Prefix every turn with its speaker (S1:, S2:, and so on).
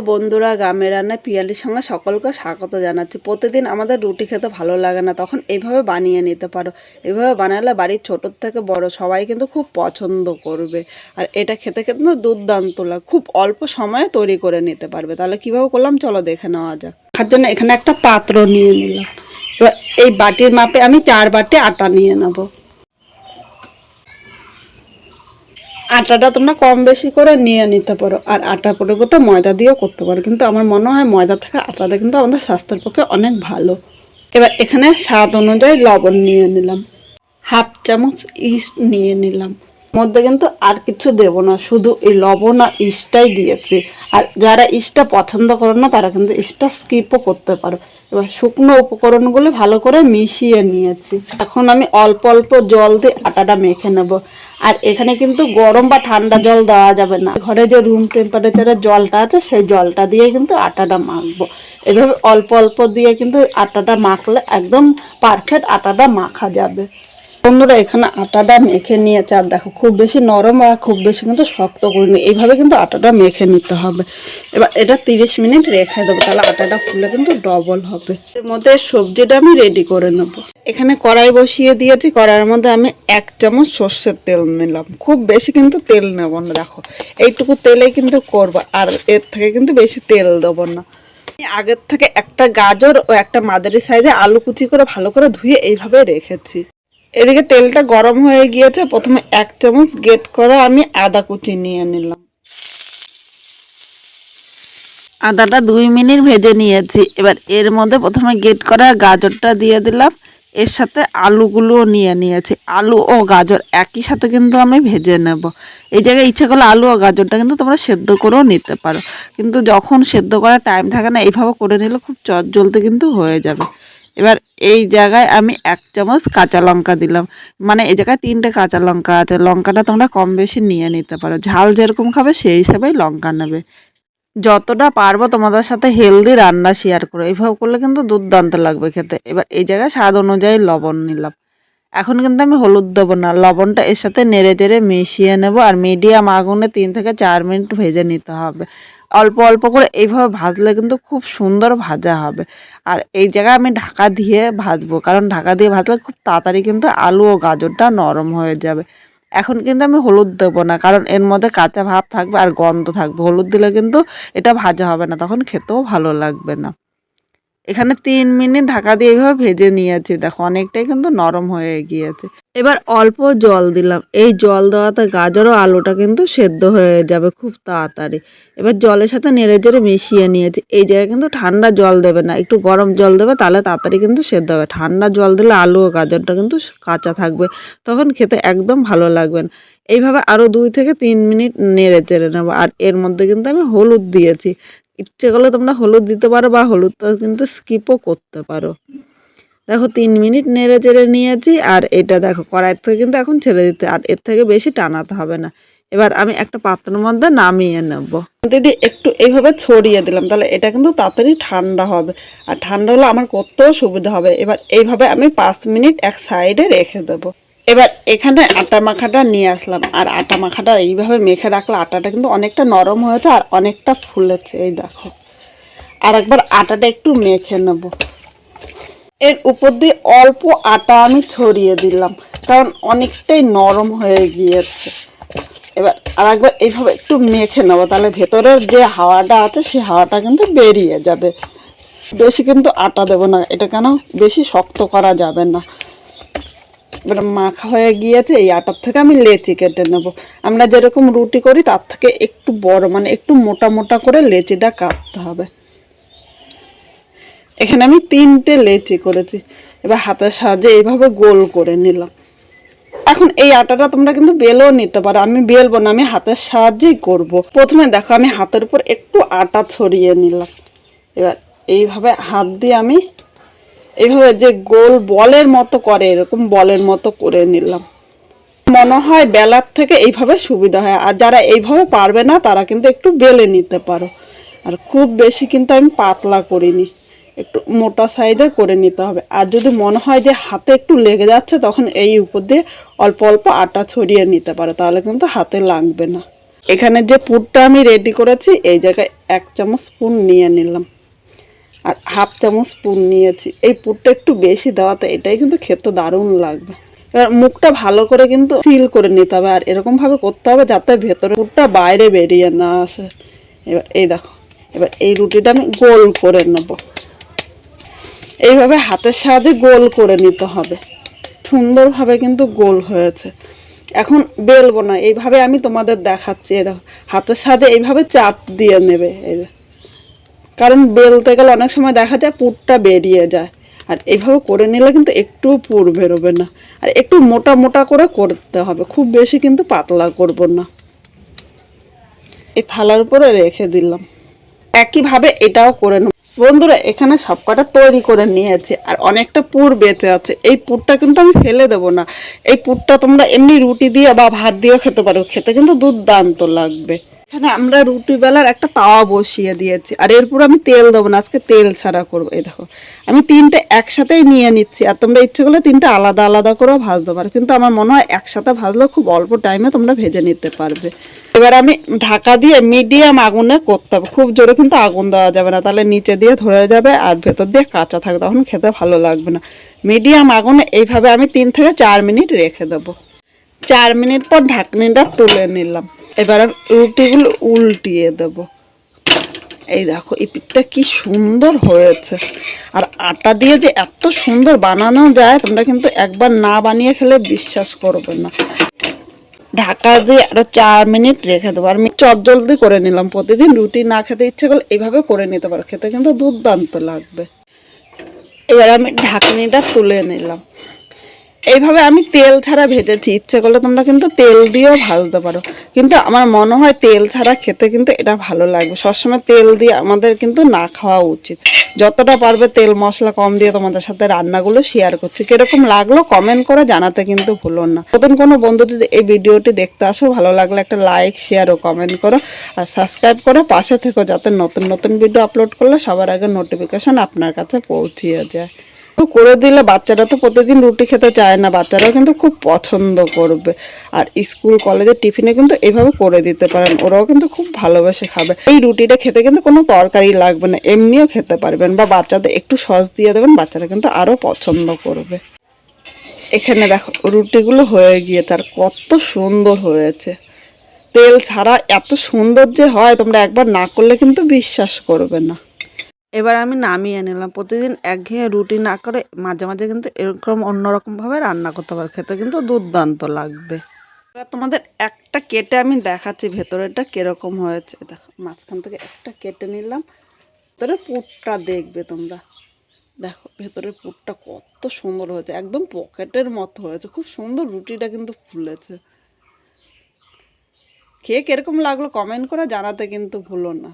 S1: বন্ধুরা, গ্রামের রান্নায় পিয়ালির সঙ্গে সকলকে স্বাগত জানাচ্ছি। প্রতিদিন আমাদের রুটি খেতে ভালো লাগে না, তখন এইভাবে বানিয়ে নিতে পারো। এইভাবে বানালে বাড়ির ছোটোর থেকে বড় সবাই কিন্তু খুব পছন্দ করবে। আর এটা খেতে খেতে না দুর্দান্ত লাগে, খুব অল্প সময়ে তৈরি করে নিতে পারবে। তাহলে কীভাবে করলাম? চলো দেখে নেওয়া যাক। তার জন্য এখানে একটা পাত্র নিয়ে নিলাম। এবার এই বাটির মাপে আমি চার বাটি আটা নিয়ে নেব। আটাটা তোমরা কম বেশি করে নিয়ে নিতে পারো। আর আটা পরিবর্তে ময়দা দিয়েও করতে পারো। কিন্তু আমার মনে হয় ময়দা থেকে আটাটা কিন্তু আমাদের স্বাস্থ্যের পক্ষে অনেক ভালো। এবার এখানে স্বাদ অনুযায়ী লবণ নিয়ে নিলাম। হাফ চামচ ইস্ট নিয়ে নিলাম। মধ্যে কিন্তু আর কিছু দেবো না, শুধু এই লবণ আর ইস্টটাই দিয়েছি। আর যারা ইস্টটা পছন্দ করো না, তারা কিন্তু ইস্টটা স্কিপও করতে পারো। এবার শুকনো উপকরণগুলো ভালো করে মিশিয়ে নিয়েছি। এখন আমি অল্প অল্প জল দিয়ে আটাটা মেখে নেব। আর এখানে কিন্তু গরম বা ঠান্ডা জল দেওয়া যাবে না। ঘরে যে রুম টেম্পারেচারের জলটা আছে, সেই জলটা দিয়ে কিন্তু আটাটা মাখবো। এভাবে অল্প অল্প দিয়ে কিন্তু আটাটা মাখলে একদম পারফেক্ট আটাটা মাখা যাবে। বন্ধুরা, এখানে আটাটা মেখে নিয়েছে, আর দেখো, খুব বেশি নরম আর খুব বেশি কিন্তু শক্ত করিনি। এইভাবে কিন্তু আটাটা মেখে নিতে হবে। এবার এটা তিরিশ মিনিট রেখে দেবো, তাহলে আটাটা ফুলে কিন্তু ডবল হবে। এর মধ্যে সবজিটা আমি রেডি করে নেব। এখানে কড়াই বসিয়ে দিয়েছি, কড়াইয়ের মধ্যে আমি এক চামচ সর্ষের তেল নিলাম। খুব বেশি কিন্তু তেল নেব না, দেখো। এইটুকু তেলে কিন্তু করব, আর এর থেকে কিন্তু বেশি তেল দেবো না। আগের থেকে একটা গাজর ও একটা মাদারি সাইজে আলু কুচি করে ভালো করে ধুয়ে এইভাবে রেখেছি। এদিকে তেলটা গরম হয়ে গিয়েছে, প্রথমে এক চামচ গেট করা আমি আদা কুচি নিয়ে নিলাম। আদাটা দুই মিনিট ভেজে নিয়েছি। এবার এর মধ্যে প্রথমে গেট করা গাজরটা দিয়ে দিলাম। এর সাথে আলুগুলোও নিয়ে নিয়েছি। আলু ও গাজর একই সাথে কিন্তু আমি ভেজে নেব। এই জায়গায় ইচ্ছে করলে আলু ও গাজরটা কিন্তু তোমরা সেদ্ধ করেও নিতে পারো। কিন্তু যখন সেদ্ধ করার টাইম থাকে না, এইভাবে করে নিলে খুব চট জ্বলতে কিন্তু হয়ে যাবে। এবার এই জায়গায় আমি এক চামচ কাঁচা লঙ্কা দিলাম। মানে এই জায়গায় তিনটে কাঁচা লঙ্কা আছে, লঙ্কাটা তোমরা কম বেশি নিয়ে নিতে পারো। ঝাল যেরকম খাবে সেই হিসাবেই লঙ্কা নেবে। যতটা পারব তোমাদের সাথে হেলদি রান্না শেয়ার করো। এইভাবে করলে কিন্তু দুর্দান্ত লাগবে খেতে। এবার এই জায়গায় স্বাদ অনুযায়ী লবণ নিলাম। এখন কিন্তু আমি হলুদ দেবো না। লবণটা এর সাথে নেড়ে চেড়ে মিশিয়ে নেব। আর মিডিয়াম আগুনে তিন থেকে চার মিনিট ভেজে নিতে হবে। অল্প অল্প করে এইভাবে ভাজলে কিন্তু খুব সুন্দর ভাজা হবে। আর এই জায়গায় আমি ঢাকা দিয়ে ভাজবো, কারণ ঢাকা দিয়ে ভাজলে খুব তাড়াতাড়ি কিন্তু আলু ও গাজরটা নরম হয়ে যাবে। এখন কিন্তু আমি হলুদ দেবো না, কারণ এর মধ্যে কাঁচা ভাব থাকবে আর গন্ধ থাকবে। হলুদ দিলে কিন্তু এটা ভাজা হবে না, তখন খেতেও ভালো লাগবে না। এখানে তিন মিনিট ঢাকা দিয়ে এইভাবে ভেজে নিয়েছি। দেখো, অনেকটাই কিন্তু নরম হয়ে গিয়েছে। এবার অল্প জল দিলাম। এই জল দেওয়াতে গাজর ও আলুটা কিন্তু সেদ্ধ হয়ে যাবে খুব তাড়াতাড়ি। এবার জলের সাথে নেড়ে চেড়ে মিশিয়ে নিয়েছি। এই জায়গায় কিন্তু ঠান্ডা জল দেবে না। একটু গরম জল দেবে, তাহলে তাড়াতাড়ি কিন্তু সেদ্ধ হবে। ঠান্ডা জল দিলে আলু ও গাজরটা কিন্তু কাঁচা থাকবে। তখন খেতে একদম ভালো লাগবে না। এইভাবে আরও দুই থেকে তিন মিনিট নেড়ে চেড়ে নেব। আর এর মধ্যে কিন্তু আমি হলুদ দিয়েছি। ইচ্ছে করলে তোমরা হলুদ দিতে পারো বা হলুদটা কিন্তু স্কিপও করতে পারো। দেখো তিন মিনিট নেড়ে চেড়ে নিয়েছি আর এটা দেখো কড়াইয়ের থেকে কিন্তু এখন ছেড়ে দিতে আর এর থেকে বেশি টানাতে হবে না। এবার আমি একটা পাত্রের মধ্যে নামিয়ে নেব। দিদি একটু এইভাবে ছড়িয়ে দিলাম তাহলে এটা কিন্তু তাড়াতাড়ি ঠান্ডা হবে আর ঠান্ডা হলে আমার করতেও সুবিধা হবে। এবার এইভাবে আমি পাঁচ মিনিট এক সাইডে রেখে দেবো। এবার এখানে আটা মাখাটা নিয়ে আসলাম। আর আটা মাখাটা এইভাবে মেখে রাখলে আটাটা কিন্তু অনেকটা নরম হয়েছে আর অনেকটা ফুলেছে। এই দেখো। আর একবার আটাটা একটু মেখে নেব। এর উপর দিয়ে অল্প আটা আমি ছড়িয়ে দিলাম। কারণ অনেকটাই নরম হয়ে গিয়েছে। এবার আর একবার এইভাবে একটু মেখে নেব। তাহলে ভেতরের যে হাওয়াটা আছে সেই হাওয়াটা কিন্তু বেরিয়ে যাবে। বেশি কিন্তু আটা দেবো না। এটা কেন? বেশি শক্ত করা যাবে না। এবার মাখা হয়ে গিয়েছে, এই আটার থেকে আমি লেচি কেটে নেব। আমরা যেরকম রুটি করি, তার থেকে একটু বড় মানে একটু মোটা মোটা করে লেচিটা কাটতে হবে। এখানে আমি তিনটে লেচি করেছি, এবার হাতের সাহায্যে এইভাবে গোল করে নিলাম। এখন এই আটাটা তোমরা কিন্তু বেলেও নিতে পারো, আমি বেলবো না, আমি হাতের সাহায্যেই করব। প্রথমে দেখো, আমি হাতের উপর একটু আটা ছড়িয়ে নিলাম। এবার এইভাবে হাত দিয়ে আমি এইভাবে যে গোল বলের মতো করে, এরকম বলের মতো করে নিলাম। মনে হয় বেলার থেকে এইভাবে সুবিধা হয়। আর যারা এইভাবে পারবে না, তারা কিন্তু একটু বেলে নিতে পারো। আর খুব বেশি কিন্তু আমি পাতলা করিনি। একটু মোটা সাইজে করে নিতে হবে। আর যদি মনে হয় যে হাতে একটু লেগে যাচ্ছে, তখন এই উপর দিয়ে অল্প অল্প আটা ছড়িয়ে নিতে পারো। তাহলে কিন্তু হাতে লাগবে না। এখানে যে পুরটা আমি রেডি করেছি, এই জায়গায় এক চামচ স্পুন নিয়ে নিলাম। আর হাফ চামচ পুর নিয়েছি। এই পুরটা একটু বেশি দেওয়াতে এটাই কিন্তু খেতে দারুণ লাগবে। এবার মুখটা ভালো করে কিন্তু সিল করে নিতে হবে, আর এরকমভাবে করতে হবে যাতে ভেতরে পুরটা বাইরে বেরিয়ে না আসে। এবার এই দেখো, এবার এই রুটিটা আমি গোল করে নেব। এইভাবে হাতের সাহায্যে গোল করে নিতে হবে। সুন্দরভাবে কিন্তু গোল হয়েছে। এখন বেলবো না, এইভাবে আমি তোমাদের দেখাচ্ছি। এই দেখো, হাতের সাহায্যে এইভাবে চাপ দিয়ে নেবে। এই দেখো। কারণ বেলতে গেলে অনেক সময় দেখা যায় পুরটা বেরিয়ে যায়। আর এইভাবে করে নিলে কিন্তু একটুও পুর বেরোবে না। আর একটু মোটা মোটা করে করতে হবে, খুব বেশি কিন্তু পাতলা করব না। এই থালার উপরে রেখে দিলাম। একইভাবে এটাও করে নেব। বন্ধুরা, এখানে সব সবকটা তৈরি করে নিয়েছি আর অনেকটা পুর বেঁচে আছে। এই পুরটা কিন্তু আমি ফেলে দেবো না। এই পুরটা তোমরা এমনি রুটি দিয়ে বা ভাত দিয়েও খেতে পারো। খেতে কিন্তু দুর্দান্ত লাগবে। এখানে আমরা রুটি বেলার একটা তাওয়া বসিয়ে দিয়েছি। আর এরপর আমি তেল দেবো না, আজকে তেল ছাড়া করব। এই দেখো, আমি তিনটে একসাথেই নিয়ে নিচ্ছি, আর তোমরা ইচ্ছে করলে তিনটে আলাদা আলাদা করেও ভাজতে পারো। কিন্তু আমার মনে হয় একসাথে ভাজলেও খুব অল্প টাইমে তোমরা ভেজে নিতে পারবে। এবার আমি ঢাকা দিয়ে মিডিয়াম আগুনে করতে হবে। খুব জোরে কিন্তু আগুন দেওয়া যাবে না, তাহলে নিচে দিয়ে ধরে যাবে আর ভেতর দিয়ে কাঁচা থাকবে, তখন খেতে ভালো লাগবে না। মিডিয়াম আগুনে এইভাবে আমি তিন থেকে চার মিনিট রেখে দেবো। চার মিনিট পর ঢাকনিটা তুলে নিলাম। এবার রুটিগুলো উল্টিয়ে দেব। এই দেখো, এই পিঠটা কি সুন্দর হয়েছে। আর আটা দিয়ে যে এত সুন্দর বানানো যায়, তোমরা কিন্তু একবার না বানিয়ে খেলে বিশ্বাস করবে না। ঢাকা দিয়ে আরও চার মিনিট রেখে দেবো। আর আমি চটজলদি করে নিলাম। প্রতিদিন রুটি না খেতে ইচ্ছে করলে এইভাবে করে নিতে পারো। খেতে কিন্তু দুর্দান্ত লাগবে। এবার আমি ঢাকনিটা তুলে নিলাম। এইভাবে আমি তেল ছাড়া ভেজেছি। ইচ্ছে করলে তোমরা কিন্তু তেল দিয়েও ভাজতে পারো। কিন্তু আমার মনে হয় তেল ছাড়া খেতে কিন্তু এটা ভালো লাগবে। সবসময় তেল দিয়ে আমাদের কিন্তু না খাওয়া উচিত। যতটা পারবে তেল মশলা কম দিয়ে তোমাদের সাথে রান্নাগুলো শেয়ার করছি। কীরকম লাগল কমেন্ট করে জানাতে কিন্তু ভুলো না। নতুন কোনো বন্ধু যদি এই ভিডিওটি দেখতে আসো, ভালো লাগলে একটা লাইক শেয়ার ও কমেন্ট করো। আর সাবস্ক্রাইব করে পাশে থেকো যাতে নতুন নতুন ভিডিও আপলোড করলে সবার আগে নোটিফিকেশন আপনার কাছে পৌঁছিয়ে যায়। তো করে দিলে বাচ্চারা তো প্রতিদিন রুটি খেতে চায় না, বাচ্চারাও কিন্তু খুব পছন্দ করবে। আর স্কুল, কলেজের টিফিনে কিন্তু এভাবে করে দিতে পারেন, ওরাও কিন্তু খুব ভালোবেসে খাবে। এই রুটিটা খেতে কিন্তু কোনো তরকারি লাগবে না, এমনিও খেতে পারবেন বা বাচ্চাদের একটু সস দিয়ে দেবেন, বাচ্চারা কিন্তু আরও পছন্দ করবে। এখানে দেখো, রুটিগুলো হয়ে গিয়েছে আর কত সুন্দর হয়েছে। তেল ছাড়া এত সুন্দর যে হয়, তোমরা একবার না করলে কিন্তু বিশ্বাস করবে না। এবার আমি নামিয়ে নিলাম। প্রতিদিন একঘেয়ে রুটি না করে মাঝে মাঝে কিন্তু এরকম অন্যরকমভাবে রান্না করতে পারো। খেতে কিন্তু দুর্দান্ত লাগবে। এবার তোমাদের একটা কেটে আমি দেখাচ্ছি ভেতরেটা কীরকম হয়েছে। দেখো, মাঝখান থেকে একটা কেটে নিলাম। ভেতরে পুরটা দেখবে তোমরা। দেখো, ভেতরের পুরটা কত সুন্দর হয়েছে। একদম পকেটের মতো হয়েছে। খুব সুন্দর রুটিটা কিন্তু ফুলেছে। খেয়ে কীরকম লাগল কমেন্ট করে জানাতে কিন্তু ভুলো না।